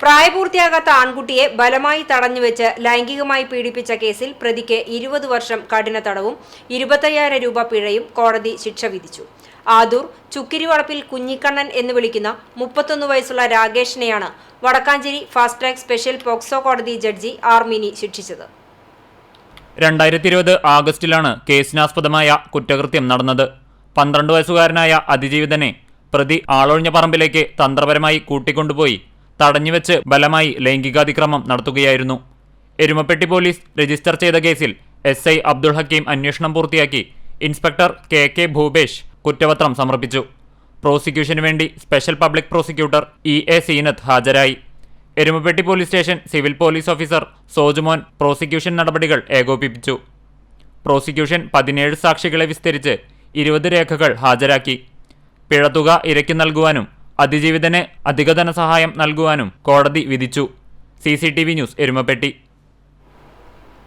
പ്രായപൂർത്തിയാകാത്ത ആൺകുട്ടിയെ ബലമായി തടഞ്ഞുവെച്ച് ലൈംഗികമായി പീഡിപ്പിച്ച കേസിൽ പ്രതിക്ക് ഇരുപത് വർഷം കഠിന തടവും ഇരുപത്തയ്യായിരം രൂപ പിഴയും കോടതി ശിക്ഷ വിധിച്ചു. ആദൂർ ചുക്കിരിവളപ്പിൽ കുഞ്ഞിക്കണ്ണൻ എന്ന് വിളിക്കുന്ന മുപ്പത്തൊന്ന് വയസ്സുള്ള രാകേഷിനെയാണ് Vadakkanchery fast track special POCSO കോടതി ജഡ്ജി ആർമിനി ശിക്ഷിച്ചത്. രണ്ടായിരത്തി ഇരുപത് ആഗസ്റ്റിലാണ് കേസിനാസ്പദമായ കുറ്റകൃത്യം നടന്നത്. പന്ത്രണ്ട് വയസ്സുകാരനായ അതിജീവിതനെ പ്രതി ആളൊഴിഞ്ഞ പറമ്പിലേക്ക് തന്ത്രപരമായി കൂട്ടിക്കൊണ്ടുപോയി തടഞ്ഞുവെച്ച് ബലമായി ലൈംഗികാതിക്രമം നടത്തുകയായിരുന്നു. എരുമപ്പെട്ടി പോലീസ് രജിസ്റ്റർ ചെയ്ത കേസിൽ എസ് ഐ അബ്ദുൾ ഹക്കീം അന്വേഷണം പൂർത്തിയാക്കി ഇൻസ്പെക്ടർ കെ കെ ഭൂപേഷ് കുറ്റപത്രം സമർപ്പിച്ചു. പ്രോസിക്യൂഷന് വേണ്ടി special public prosecutor E A Seenath ഹാജരായി. Erumapetty police station civil police officer Sojumon prosecution നടപടികൾ ഏകോപിപ്പിച്ചു. പ്രോസിക്യൂഷൻ പതിനേഴ് സാക്ഷികളെ വിസ്തരിച്ച് ഇരുപത് രേഖകൾ ഹാജരാക്കി. പിഴത്തുക ഇരയ്ക്ക് നൽകുവാനും അതിജീവിതന് അധിക ധനസഹായം നൽകുവാനും കോടതി വിധിച്ചു. C news Erumapetty.